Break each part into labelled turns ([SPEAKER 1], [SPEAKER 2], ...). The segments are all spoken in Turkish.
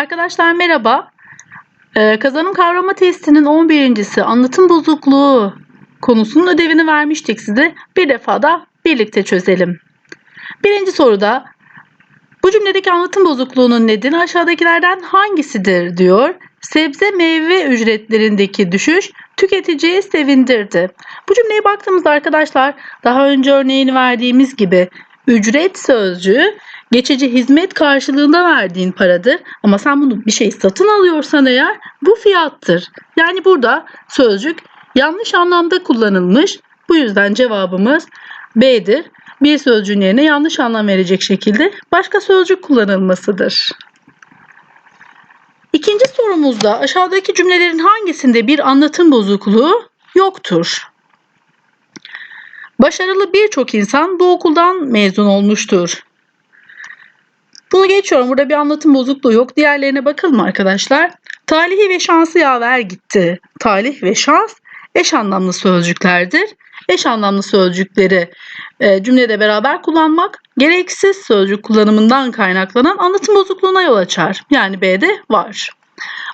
[SPEAKER 1] Arkadaşlar merhaba. Ee, kazanım kavrama testinin 11.si anlatım bozukluğu konusunun ödevini vermiştik size. Bir defa da birlikte çözelim. Birinci soruda bu cümledeki anlatım bozukluğunun nedeni aşağıdakilerden hangisidir diyor. Sebze meyve ücretlerindeki düşüş tüketiciyi sevindirdi. Bu cümleye baktığımızda arkadaşlar daha önce örneğini verdiğimiz gibi ücret sözcüğü geçici hizmet karşılığında verdiğin paradır. Ama sen bunu bir şey satın alıyorsan eğer bu fiyattır. Yani burada sözcük yanlış anlamda kullanılmış. Bu yüzden cevabımız B'dir. Bir sözcüğün yerine yanlış anlam verecek şekilde başka sözcük kullanılmasıdır. İkinci sorumuzda aşağıdaki cümlelerin hangisinde bir anlatım bozukluğu yoktur? Başarılı birçok insan bu okuldan mezun olmuştur. Bunu geçiyorum. Burada bir anlatım bozukluğu yok. Diğerlerine bakalım arkadaşlar. Talihi ve şansı yaver gitti. Talih ve şans eş anlamlı sözcüklerdir. Eş anlamlı sözcükleri e, cümlede beraber kullanmak gereksiz sözcük kullanımından kaynaklanan anlatım bozukluğuna yol açar. Yani B'de var.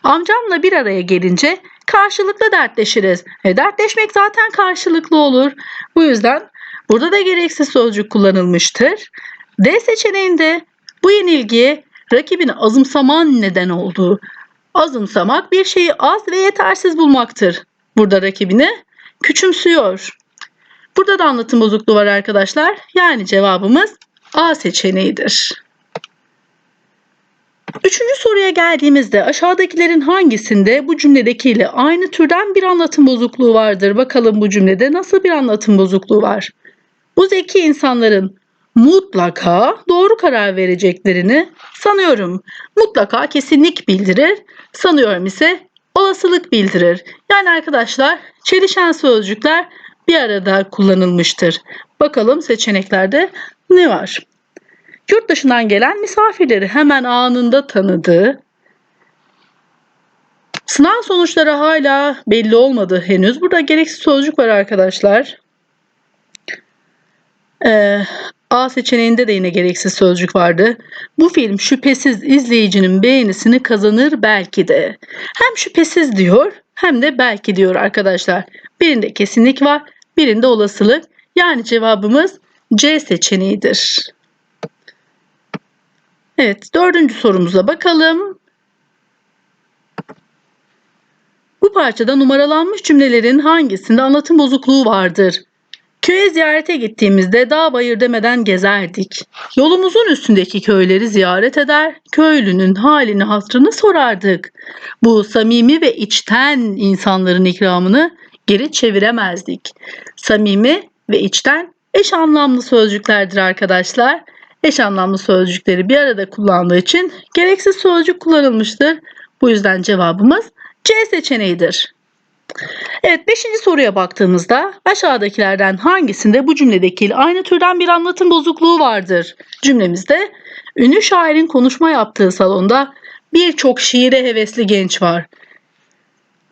[SPEAKER 1] Amcamla bir araya gelince karşılıklı dertleşiriz. E, dertleşmek zaten karşılıklı olur. Bu yüzden burada da gereksiz sözcük kullanılmıştır. D seçeneğinde bu yenilgiye rakibini azımsaman neden oldu. Azımsamak bir şeyi az ve yetersiz bulmaktır. Burada rakibini küçümsüyor. Burada da anlatım bozukluğu var arkadaşlar. Yani cevabımız A seçeneğidir. Üçüncü soruya geldiğimizde aşağıdakilerin hangisinde bu cümledekiyle aynı türden bir anlatım bozukluğu vardır? Bakalım bu cümlede nasıl bir anlatım bozukluğu var? Bu zeki insanların mutlaka doğru karar vereceklerini sanıyorum. Mutlaka kesinlik bildirir. Sanıyorum ise olasılık bildirir. Yani arkadaşlar çelişen sözcükler bir arada kullanılmıştır. Bakalım seçeneklerde ne var? Yurt dışından gelen misafirleri hemen anında tanıdı. Sınav sonuçları hala belli olmadı henüz. Burada gereksiz sözcük var arkadaşlar. Ee, A seçeneğinde de yine gereksiz sözcük vardı. Bu film şüphesiz izleyicinin beğenisini kazanır belki de. Hem şüphesiz diyor hem de belki diyor arkadaşlar. Birinde kesinlik var, birinde olasılık. Yani cevabımız C seçeneğidir. Evet, dördüncü sorumuza bakalım. Bu parçada numaralanmış cümlelerin hangisinde anlatım bozukluğu vardır? Köye ziyarete gittiğimizde dağ bayır demeden gezerdik. Yolumuzun üstündeki köyleri ziyaret eder, köylünün halini hatrını sorardık. Bu samimi ve içten insanların ikramını geri çeviremezdik. Samimi ve içten eş anlamlı sözcüklerdir arkadaşlar. Eş anlamlı sözcükleri bir arada kullandığı için gereksiz sözcük kullanılmıştır. Bu yüzden cevabımız C seçeneğidir. Evet 5. soruya baktığımızda aşağıdakilerden hangisinde bu cümledeki aynı türden bir anlatım bozukluğu vardır? Cümlemizde ünlü şairin konuşma yaptığı salonda birçok şiire hevesli genç var.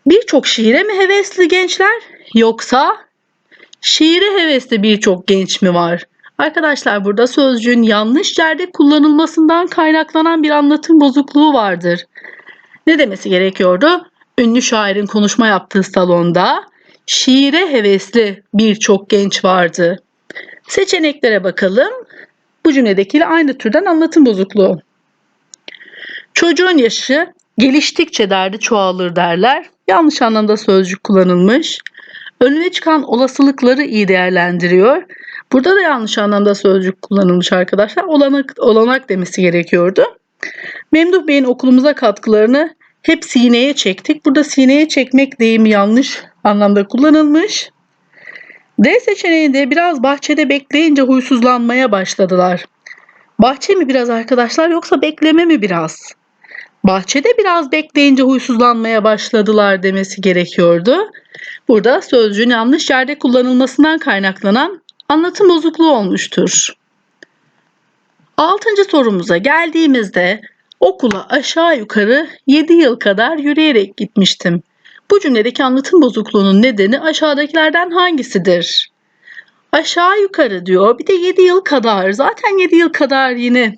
[SPEAKER 1] Birçok şiire mi hevesli gençler yoksa şiire hevesli birçok genç mi var? Arkadaşlar burada sözcüğün yanlış yerde kullanılmasından kaynaklanan bir anlatım bozukluğu vardır. Ne demesi gerekiyordu? Ünlü şairin konuşma yaptığı salonda şiire hevesli birçok genç vardı. Seçeneklere bakalım. Bu cümledekiyle aynı türden anlatım bozukluğu. Çocuğun yaşı geliştikçe derdi çoğalır derler. Yanlış anlamda sözcük kullanılmış. Önüne çıkan olasılıkları iyi değerlendiriyor. Burada da yanlış anlamda sözcük kullanılmış arkadaşlar. Olanak, olanak demesi gerekiyordu. Memduh Bey'in okulumuza katkılarını hep sineye çektik. Burada sineye çekmek deyimi yanlış anlamda kullanılmış. D seçeneğinde biraz bahçede bekleyince huysuzlanmaya başladılar. Bahçe mi biraz arkadaşlar yoksa bekleme mi biraz? Bahçede biraz bekleyince huysuzlanmaya başladılar demesi gerekiyordu. Burada sözcüğün yanlış yerde kullanılmasından kaynaklanan anlatım bozukluğu olmuştur. Altıncı sorumuza geldiğimizde okula aşağı yukarı 7 yıl kadar yürüyerek gitmiştim. Bu cümledeki anlatım bozukluğunun nedeni aşağıdakilerden hangisidir? Aşağı yukarı diyor. Bir de 7 yıl kadar. Zaten 7 yıl kadar yine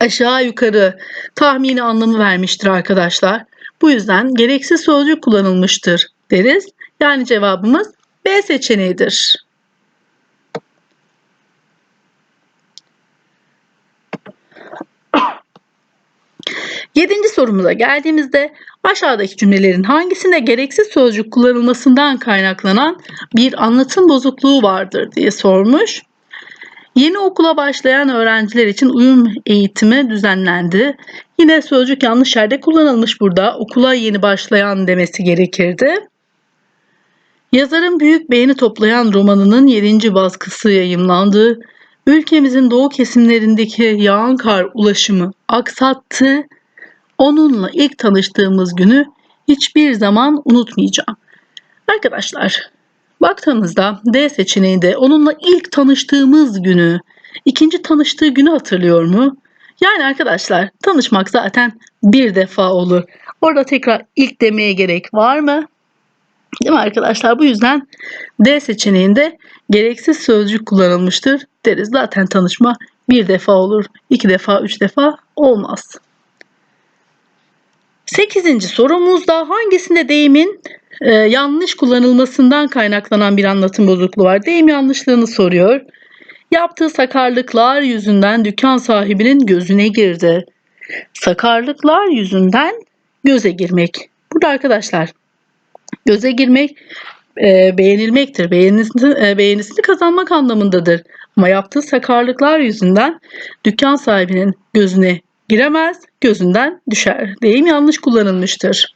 [SPEAKER 1] aşağı yukarı tahmini anlamı vermiştir arkadaşlar. Bu yüzden gereksiz sözcük kullanılmıştır deriz. Yani cevabımız B seçeneğidir. Yedinci sorumuza geldiğimizde aşağıdaki cümlelerin hangisinde gereksiz sözcük kullanılmasından kaynaklanan bir anlatım bozukluğu vardır diye sormuş. Yeni okula başlayan öğrenciler için uyum eğitimi düzenlendi. Yine sözcük yanlış yerde kullanılmış burada. Okula yeni başlayan demesi gerekirdi. Yazarın büyük beğeni toplayan romanının 7. baskısı yayımlandı. Ülkemizin doğu kesimlerindeki yağan kar ulaşımı aksattı. Onunla ilk tanıştığımız günü hiçbir zaman unutmayacağım. Arkadaşlar baktığımızda D seçeneğinde onunla ilk tanıştığımız günü, ikinci tanıştığı günü hatırlıyor mu? Yani arkadaşlar tanışmak zaten bir defa olur. Orada tekrar ilk demeye gerek var mı? Değil mi arkadaşlar? Bu yüzden D seçeneğinde gereksiz sözcük kullanılmıştır deriz. Zaten tanışma bir defa olur, iki defa, üç defa olmaz. Sekizinci sorumuzda hangisinde deyimin e, yanlış kullanılmasından kaynaklanan bir anlatım bozukluğu var? Deyim yanlışlığını soruyor. Yaptığı sakarlıklar yüzünden dükkan sahibinin gözüne girdi. Sakarlıklar yüzünden göze girmek. Burada arkadaşlar göze girmek e, beğenilmektir. Beğenisini, e, beğenisini kazanmak anlamındadır. Ama yaptığı sakarlıklar yüzünden dükkan sahibinin gözüne giremez, gözünden düşer. Deyim yanlış kullanılmıştır.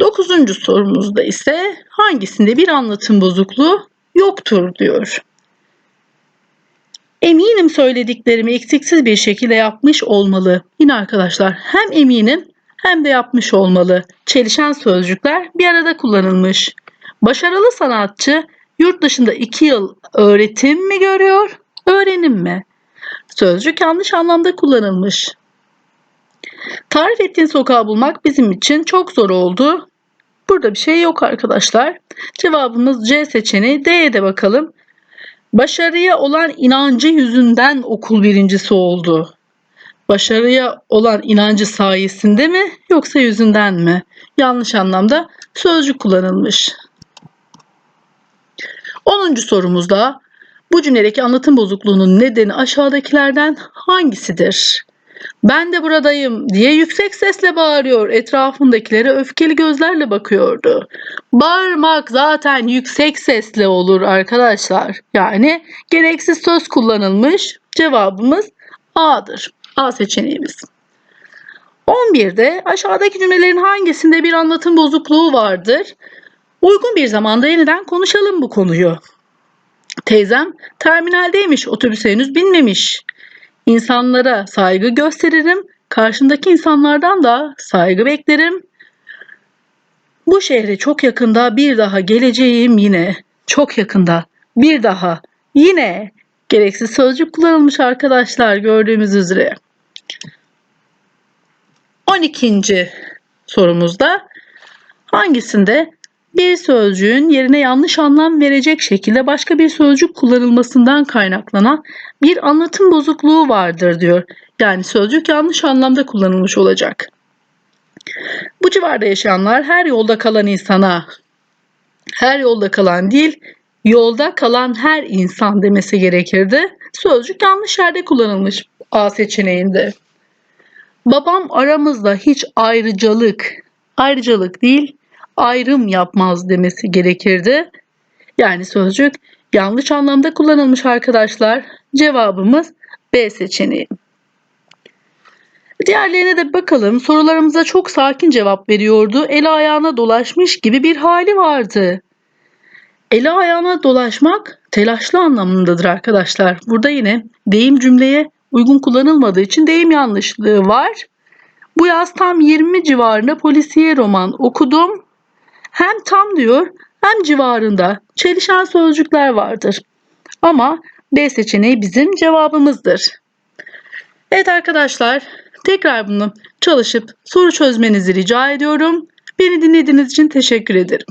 [SPEAKER 1] Dokuzuncu sorumuzda ise hangisinde bir anlatım bozukluğu yoktur diyor. Eminim söylediklerimi eksiksiz bir şekilde yapmış olmalı. Yine arkadaşlar hem eminim hem de yapmış olmalı. Çelişen sözcükler bir arada kullanılmış. Başarılı sanatçı yurt dışında iki yıl öğretim mi görüyor, öğrenim mi? Sözcük yanlış anlamda kullanılmış. Tarif ettiğin sokağı bulmak bizim için çok zor oldu. Burada bir şey yok arkadaşlar. Cevabımız C seçeneği. D'ye de bakalım. Başarıya olan inancı yüzünden okul birincisi oldu. Başarıya olan inancı sayesinde mi yoksa yüzünden mi? Yanlış anlamda sözcük kullanılmış. 10. sorumuzda bu cümledeki anlatım bozukluğunun nedeni aşağıdakilerden hangisidir? Ben de buradayım diye yüksek sesle bağırıyor. Etrafındakilere öfkeli gözlerle bakıyordu. Bağırmak zaten yüksek sesle olur arkadaşlar. Yani gereksiz söz kullanılmış. Cevabımız A'dır. A seçeneğimiz. 11'de aşağıdaki cümlelerin hangisinde bir anlatım bozukluğu vardır? Uygun bir zamanda yeniden konuşalım bu konuyu. Teyzem terminaldeymiş, otobüse henüz binmemiş. İnsanlara saygı gösteririm, karşımdaki insanlardan da saygı beklerim. Bu şehre çok yakında bir daha geleceğim yine. Çok yakında bir daha yine gereksiz sözcük kullanılmış arkadaşlar gördüğümüz üzere. 12. sorumuzda hangisinde bir sözcüğün yerine yanlış anlam verecek şekilde başka bir sözcük kullanılmasından kaynaklanan bir anlatım bozukluğu vardır diyor. Yani sözcük yanlış anlamda kullanılmış olacak. Bu civarda yaşayanlar her yolda kalan insana, her yolda kalan değil, yolda kalan her insan demesi gerekirdi. Sözcük yanlış yerde kullanılmış A seçeneğinde. Babam aramızda hiç ayrıcalık, ayrıcalık değil, ayrım yapmaz demesi gerekirdi. Yani sözcük yanlış anlamda kullanılmış arkadaşlar. Cevabımız B seçeneği. Diğerlerine de bakalım. Sorularımıza çok sakin cevap veriyordu. Eli ayağına dolaşmış gibi bir hali vardı. Eli ayağına dolaşmak telaşlı anlamındadır arkadaşlar. Burada yine deyim cümleye uygun kullanılmadığı için deyim yanlışlığı var. Bu yaz tam 20 civarında polisiye roman okudum. Hem tam diyor hem civarında çelişen sözcükler vardır. Ama D seçeneği bizim cevabımızdır. Evet arkadaşlar tekrar bunu çalışıp soru çözmenizi rica ediyorum. Beni dinlediğiniz için teşekkür ederim.